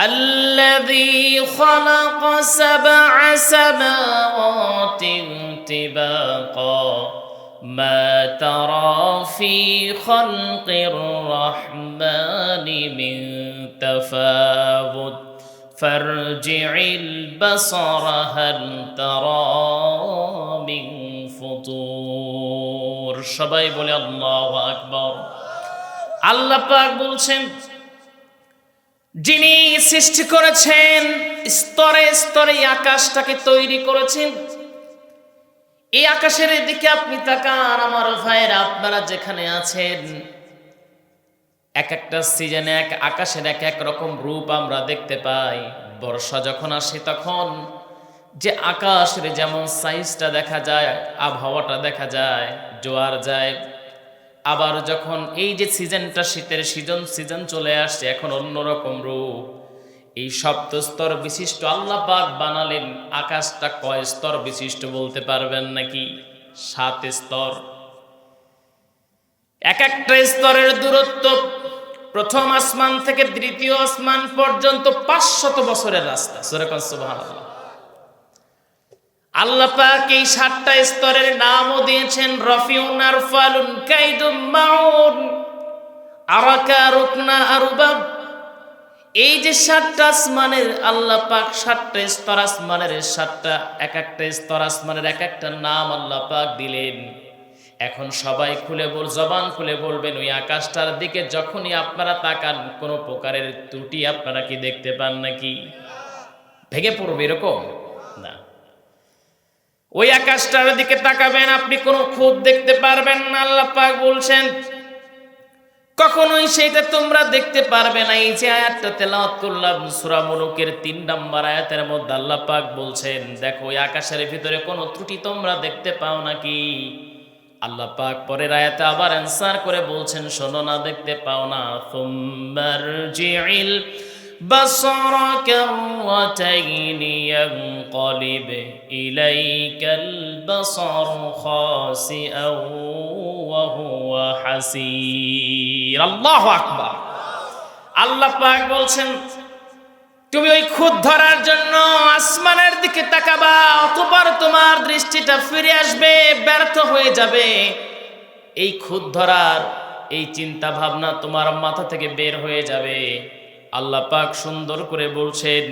الذي خلق سبع سماوات طباقا ما ترى في خلق الرحمن من تفاوت فارجع البصر هل ترى من فطور সবাই বলে আল্লাহু আকবার আল্লাহ পাক বলছেন যিনি সৃষ্টি করেছেন, স্তরে স্তরে আকাশটাকে তৈরি করেছেন। এই আকাশের দিকে আপনি তাকান, আমার ভাইয়েরা, আপনারা যেখানে আছেন, এক একটা সিজনে, এক আকাশের এক এক রকম রূপ আমরা দেখতে পাই। বর্ষা যখন আসে তখন যে আকাশের যেমন সাইজটা দেখা যায়, আবহাওয়াটা দেখা যায়, জোয়ার যায় আবার যখন এই যে সিজনটা শীতের সিজন সিজন চলে আসছে, এখন অন্যরকম রূপ। এই সপ্ত স্তর বিশিষ্ট আল্লাহ পাক বানালেন আকাশটা কয় স্তর বিশিষ্ট বলতে পারবেন নাকি? সাত স্তর। এক একটা স্তরের দূরত্ব প্রথম আসমান থেকে দ্বিতীয় আসমান পর্যন্ত পাঁচশত বছরের রাস্তা। সুরেকন সুবহানাল্লাহ। আল্লাহ পাক এই সাতটা স্তরের নামও দিয়েছেন রফিউন আরফালুন কাইদুম, মাউন, আরাকা, রুকনা আরুবাব এই যে সাতটা আসমানের, আল্লাহ পাক সাতটা স্তর আসমানের, সাতটা এক একটা স্তর আসমানের এক একটা নাম আল্লাহ পাক দিলেন। এখন সবাই খুলে বল, জবান খুলে বলবেন, ওই আকাশটার দিকে যখনই আপনারা তাকান, কোনো প্রকারের ত্রুটি আপনারা কি দেখতে পান নাকি? ভেঙে পড়বে এরকম? ওই আকাশটার দিকে তাকাবেন, আপনি কোনো খুব দেখতে পারবেন না, আল্লাহ পাক বলছেন। কখনোই সেটা তোমরা দেখতে পারবে না। এই যে আয়াতটা তেলাওয়াত করলাম, সূরা মুলুকের তিন নম্বর আয়াতের মধ্যে আল্লাহ পাক বলছেন, দেখো, ওই আকাশের ভিতরে কোনো ত্রুটি তোমরা দেখতে পাও নাকি? আল্লাহ পাক পরের আয়াতে আবার অ্যান্সার করে বলছেন, শোনো না, দেখতে পাও না। তুমারজিল بصر كرتين ينقلب إليك البصر خاسئا وهو حسير الله أكبر আল্লাহ পাক বলছেন তুমি ওই খুদ ধরার জন্য আসমানের দিকে তাকাবা অতপর তোমার দৃষ্টিটা ফিরে আসবে ব্যর্থ হয়ে যাবে এই খুদ ধরার এই চিন্তা ভাবনা তোমার মাথা থেকে বের হয়ে যাবে আল্লাহ পাক সুন্দর করে বলছেন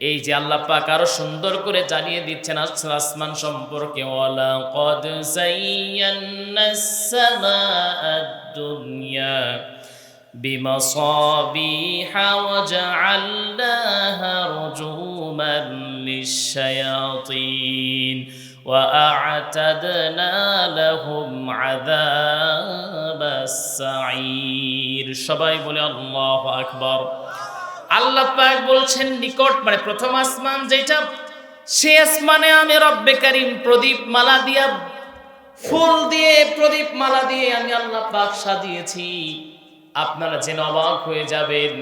এই যে আল্লাহ পাক আরো সুন্দর করে জানিয়ে দিচ্ছেন আস- আসমান সম্পর্কে ওয়ালা কদ সাইয়ান্নাস সামাআদ দুনিয়া بمصابيح وجعلناها رجوما للشياطين وأعتدنا لهم عذاب السعير সবাই বলে আল্লাহ আকবার আল্লাহ পাক বলছেন নিকট মানে প্রথম আসমান যেটা সে আসমানে আমি রব্বে কারিম প্রদীপ মালা দিয়া ফুল দিয়ে প্রদীপ মালা দিয়ে আমি আল্লাহ পাক সাজিয়েছি আপনারা যেন অবাক হয়ে যাবেন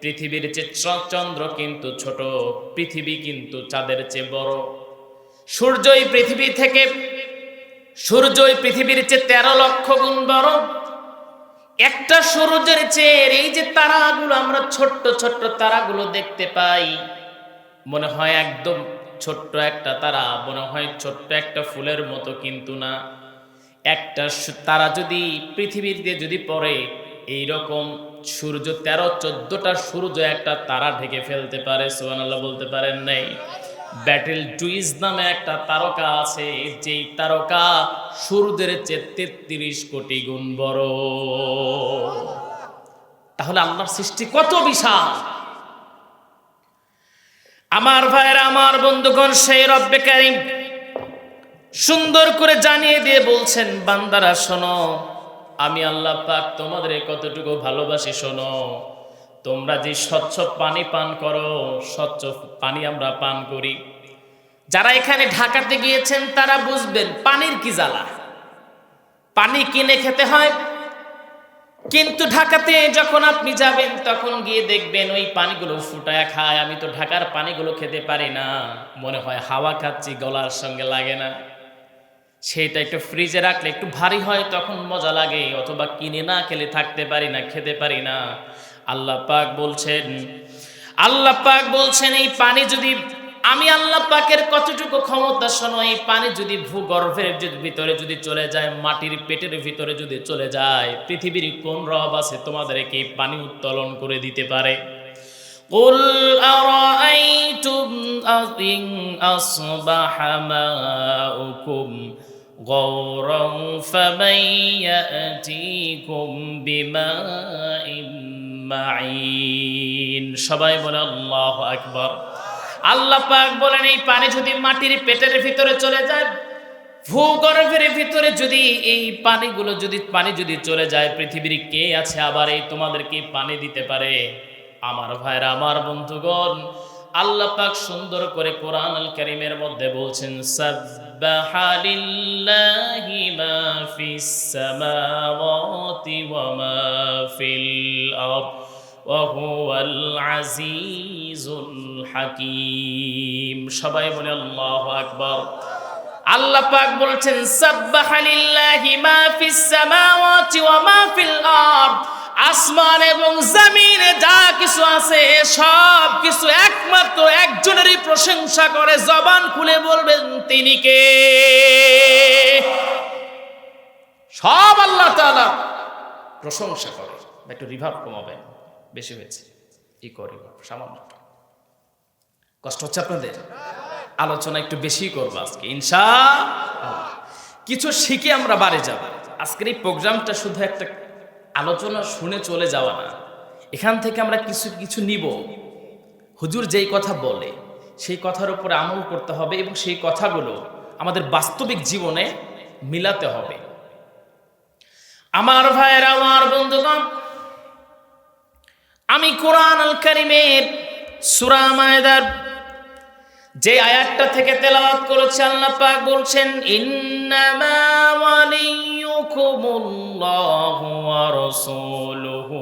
পৃথিবীর চেয়ে চ- চন্দ্র কিন্তু ছোট পৃথিবী কিন্তু চাঁদের চেয়ে বড় সূর্যই পৃথিবী থেকে, সূর্যই পৃথিবীর চেয়ে তেরো লক্ষ গুণ বড়। একটা সূর্যের চেয়ে এই যে তারাগুলো, আমরা ছোট্ট ছোট্ট তারাগুলো দেখতে পাই। মনে হয় একদম ছোট্ট একটা তারা, মনে হয় ছোট্ট একটা ফুলের মতো কিন্তু না। একটা তারা যদি পৃথিবীর দিয়ে যদি পড়ে, এইরকম সূর্য, তেরো, চোদ্দটা সূর্য একটা তারা ঢেকে ফেলতে পারে সোহান আল্লাহ বলতে পারেন নাই। ব্যাটেল টুইজ নামে একটা তারকা আছে, যেই তারকা সূর্যের চেয়ে তেত্রিশ কোটি গুণ বড়। তাহলে আল্লাহর সৃষ্টি কত বিশাল? আমার ভাইয়েরা, আমার বন্ধুগণ, সেই রব্বে কারিম সুন্দর করে জানিয়ে দিয়ে বলছেন, বান্দারা শোনো, আমি আল্লাহ পাক তোমাদের কতটুকু ভালোবাসি শোনো। তোমরা যে স্বচ্ছ পানি পান করো, স্বচ্ছ পানি আমরা পান করি। যারা এখানে ঢাকাতে গিয়েছেন, তারা বুঝবেন পানির কি জ্বালা। পানি কিনে খেতে হয়, কিন্তু ঢাকাতে যখন আপনি যাবেন, তখন গিয়ে দেখবেন ওই পানিগুলো ফুটায় খায়। আমি তো ঢাকার পানিগুলো খেতে পারি না। মনে হয় হাওয়া খাচ্ছি, গলার সঙ্গে লাগে না। সেটা একটু ফ্রিজে রাখলে একটু ভারী হয়, তখন মজা লাগে। অথবা কিনে না খেলে থাকতে পারি না, খেতে পারি না। আল্লাহ পাক বলছেন আল্লাহ পাক বলছেন এই পানি যদি আমি আল্লাহ পাকের কতটুকু ক্ষমতা শোনো এই পানি যদি ভূগর্ভের যদি ভিতরে যদি চলে যায় মাটির পেটের ভিতরে যদি চলে যায় পৃথিবীর কোন রব আছে তোমাদেরকে এই পানি উত্তোলন করে দিতে পারে قل أرأيتم إن أصبح ماؤكم غورا فمن يأتيكم بماء মাইন সবাই বলে, আল্লাহ আকবর। আল্লাহ পাক বলেন, এই পানি যদি মাটির পেটের ভিতরে চলে যায়, ভূগর্ভের ভিতরে যদি এই পানিগুলো যদি, পানি যদি চলে যায়, পৃথিবীর কে আছে আবার এই তোমাদেরকে পানি দিতে পারে? আমার ভাইরা, আমার বন্ধুগণ আল্লাহ পাক সুন্দর করে কোরআন আল কারীমের মধ্যে বলছেন সবাই বলে, আল্লাহু আকবার। আল্লাহ পাক বলছেন, সাব্বাহা লিল্লাহি মা ফিস সামাওয়াতি ওয়া মা ফিল আরদ। আসমান এবং জমিনে কিছু আছে সব কিছু একমাত্র একজনেরই প্রশংসা করে, জবান খুলে বলবেন, তিনি কে? সব আল্লাহ তাআলা প্রশংসা করে। একটু রিভার্ভ কমাবেন, বেশি হয়েছে। ই করি, সামান্য কষ্ট হচ্ছে আপনাদের? আলোচনা একটু বেশি করব আজকে ইনশা কিছু শিখে আমরা বাড়ি যাব। আজকের এই প্রোগ্রামটা শুধু একটা আলোচনা শুনে চলে যাওয়া না। এখান থেকে আমরা কিছু কিছু নিব। হুজুর যেই কথা বলে, সেই কথার উপরে আমল করতে হবে এবং সেই কথাগুলো আমাদের বাস্তবিক জীবনে মিলাতে হবে। আমার ভাইয়ের, আমার বন্ধুগণ, আমি কোরআন আল কারিমের সূরা মায়দার যে আয়াতটা থেকে তেলাওয়াত করেছে, আল্লাহ পাক বলছেন, ইন্নামা ওয়ালিয়ুকুমুল্লাহু ওয়া রাসূলুহু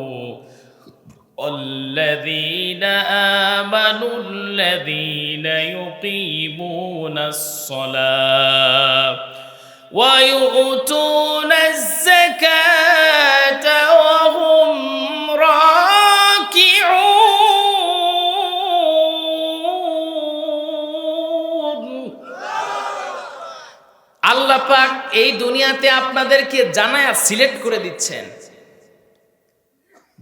الذين آمنوا الذين يقيمون الصلاة ويؤتون الزكاة وهم راكعون আল্লাহ পাক এই দুনিয়াতে আপনাদেরকে জানায় সিলেক্ট করে দিচ্ছেন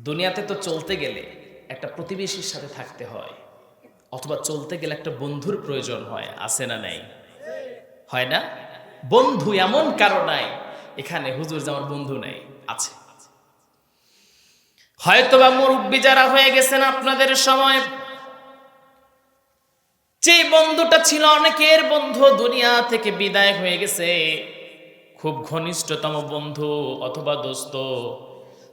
দুনিয়াতে তো চলতে গেলে একটা প্রতিবেশীর সাথে থাকতে হয়, অথবা চলতে গেলে একটা বন্ধুর প্রয়োজন হয়, আছে না নেই? হয় না? বন্ধু এমন কারও নাই, এখানে হুজুর যেমন বন্ধু নেই, আছে। হয়তোবা মুরব্বী যারা হয়ে গেছেন আপনাদের সময় যে বন্ধুটা ছিল অনেকের বন্ধু, দুনিয়া থেকে বিদায় হয়ে গেছে, খুব ঘনিষ্ঠতম বন্ধু অথবা দোস্ত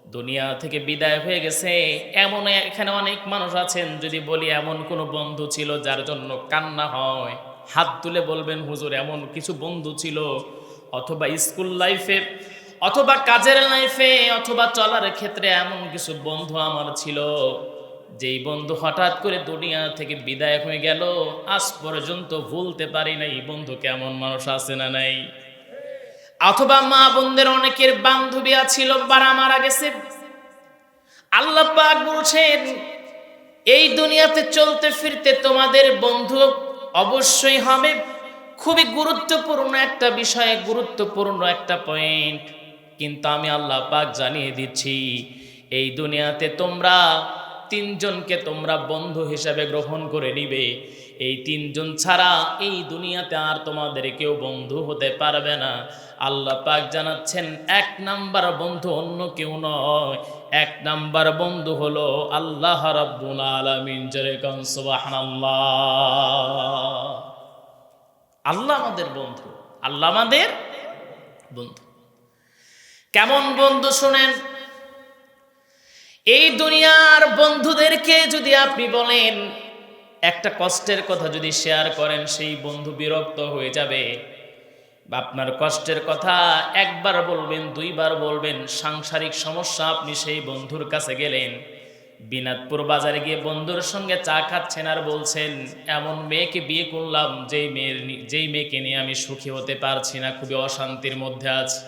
দুনিয়া থেকে বিদায় হয়ে গেছে। এমন এখানে অনেক মানুষ আছেন, যদি বলি এমন কোনো বন্ধু ছিল যার জন্য কান্না হয়। হাত তুলে বলবেন, হুজুর, এমন কিছু বন্ধু ছিল? অথবা স্কুল লাইফে, অথবা কাজের লাইফে, অথবা চলার ক্ষেত্রে এমন কিছু বন্ধু আমার ছিল। যেই বন্ধু হঠাৎ করে দুনিয়া থেকে বিদায় হয়ে গেল, আজ পর্যন্ত ভুলতে পারি না এই বন্ধু কেমন মানুষ আছে না নাই। অথবা মা বোনদের অনেকের বান্ধবী ছিল বারা মারা গেছে। আল্লাহ পাক বলছেন, এই দুনিয়াতে চলতে ফিরতে তোমাদের বন্ধু অবশ্যই হবে। খুবই গুরুত্বপূর্ণ একটা বিষয়ে, গুরুত্বপূর্ণ একটা পয়েন্ট কিন্তু আমি আল্লাহ পাক জানিয়ে দিচ্ছি, এই দুনিয়াতে তোমরা তিনজনকে তোমরা বন্ধু হিসাবে গ্রহণ করে নিবে। এই তিনজন ছাড়া এই দুনিয়াতে আর তোমাদের কেউ বন্ধু হতে পারবে না। আল্লাহ পাক জানাচ্ছেন, এক নাম্বার বন্ধু অন্য কেউ নয়। এক নাম্বার বন্ধু হলো আল্লাহ রাব্বুল আলামিন, জরে কান সুবহানাল্লাহ। আল্লাহ আমাদের বন্ধু, আল্লাহ আমাদের বন্ধু। কেমন বন্ধু শুনেন, এই দুনিয়ার বন্ধুদেরকে যদি আপনি বলেন একটা কষ্টের কথা যদি শেয়ার করেন, সেই বন্ধু বিরক্ত হয়ে যাবে। আপনার কষ্টের কথা একবার বলবেন, দুইবার বলবেন, সাংসারিক সমস্যা আপনি সেই বন্ধুর কাছে গেলেন। বিনাদপুর বাজারে গিয়ে বন্ধুর সঙ্গে চা খাচ্ছেন আর বলছেন, এমন মেয়েকে বিয়ে করলাম, যেই মেয়ের যেই মেয়েকে নিয়ে আমি সুখী হতে পারছি না, খুবই অশান্তির মধ্যে আছি।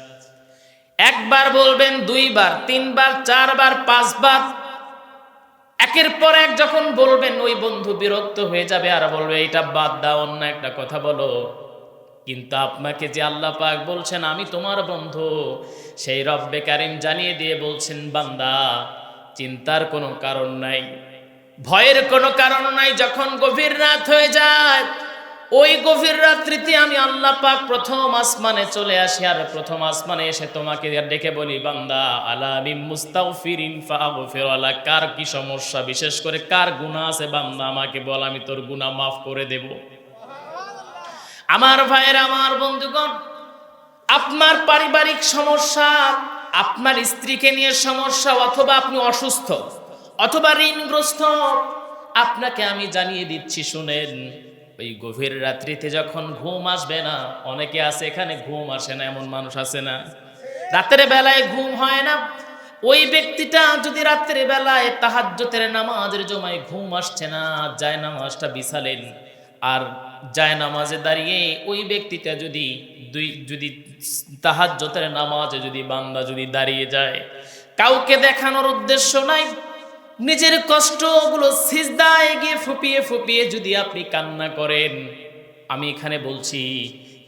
একবার বলবেন, দুইবার, তিনবার, চারবার, পাঁচবার একের পর এক যখন বলবেন, ওই বন্ধু বিরক্ত হয়ে যাবে আর বলবে এটা বাদ দাও, অন্য একটা কথা বলো। কিন্তু আপনাকে যে আল্লাহ পাক বলছেন, আমি তোমার বন্ধু। সেই রব্বে কারিম জানিয়ে দিয়ে বলছেন, বান্দা, চিন্তার কোনো কারণ নাই। ভয়ের কোনো কারণ নাই, যখন গভীর রাত হয়ে যায় ওই গভীর রাত্রিতে আমি আল্লাহ পাক প্রথম আসমানে চলে আসি আর প্রথম আসমানে এসে তোমাকে ডেকে বলি, বান্দা আলা মিম মুস্তাগফিরিন ফাগফির আলা কার কি সমস্যা? বিশেষ করে কার গুনাহ আছে? বান্দা, আমাকে বল, আমি তোর গুনাহ মাফ করে দেবো। আমার ভাইয়ের, আমার বন্ধুগণ, আপনার পারিবারিক সমস্যা, আপনার স্ত্রীকে নিয়ে সমস্যা, অথবা আপনি অসুস্থ, অথবা ঋণগ্রস্ত, আপনাকে আমি জানিয়ে দিচ্ছি, শুনেন। ওই গভীর রাত্রিতে যখন ঘুম আসবে না, অনেকে আছে এখানে ঘুম আসে না, এমন মানুষ আছে না। রাতের বেলায় ঘুম হয় না। ওই ব্যক্তিটা যদি রাত্রের বেলায় তাহাজ্জতের নামাজের জমায় ঘুম আসছে না যায় নামাজটা বিছালেন, আর যায় নামাজে দাঁড়িয়ে ওই ব্যক্তিটা যদি দুই, যদি তাহাজ্জতের নামাজে যদি বান্দা যদি দাঁড়িয়ে যায়, কাউকে দেখানোর উদ্দেশ্য নাই। নিজের কষ্টগুলো সিজদায় গিয়ে ফুপিয়ে ফুপিয়ে যদি আপনি কান্না করেন, আমি এখানে বলছি,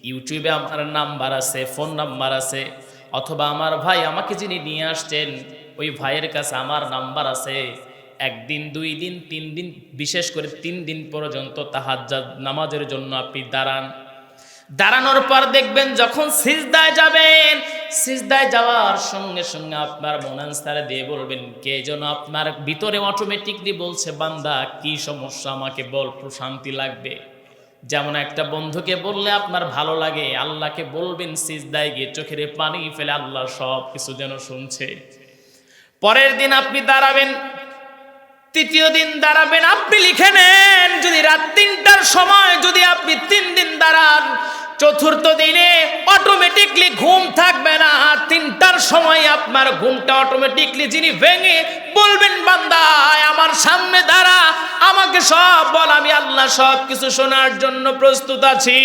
ইউটিউবে আমার নাম্বার আছে, ফোন নাম্বার আছে, অথবা আমার ভাই আমাকে যিনি নিয়ে আসছেন, ওই ভাইয়ের কাছে আমার নাম্বার আছে। একদিন, দুই দিন, তিন দিন, বিশেষ করে তিন দিন পর্যন্ত তাহাজ্জাদ নামাজের জন্য আপনি দাঁড়ান। দাঁড়ানোর পর দেখবেন যখন সিজদায় যাবেন সিজদায় যাওয়ার সঙ্গে সঙ্গে আপনার মনানস্তারে দিয়ে বলবেন, কে যেন আপনার ভিতরে অটোমেটিকলি বলছে, বান্দা, কি সমস্যা? আমাকে বল প্রশান্তি লাগবে। যেমন একটা বন্ধুকে বললে আপনার ভালো লাগে, আল্লাহকে বলবেন, সিজদায় গিয়ে চোখের পানি ফেলে আল্লাহ সব কিছু যেন শুনছে। পরের দিন আপনি দাঁড়াবেন, তৃতীয় দিন দাঁড়াবেন, আপনি লিখে নেন, যদি রাত তিনটার সময় যদি আপনি তিন দিন দাঁড়ান চতুর্থ দিনে অটোমেটিকলি ঘুম থাকবে না। তিনটার সময় আপনার ঘুমটা অটোমেটিকলি যিনি ভেঙে বলবেন বান্দায় আমার সামনে দাঁড়া, আমাকে সব বল, আমি আল্লাহ সব কিছু শোনার জন্য প্রস্তুত আছি।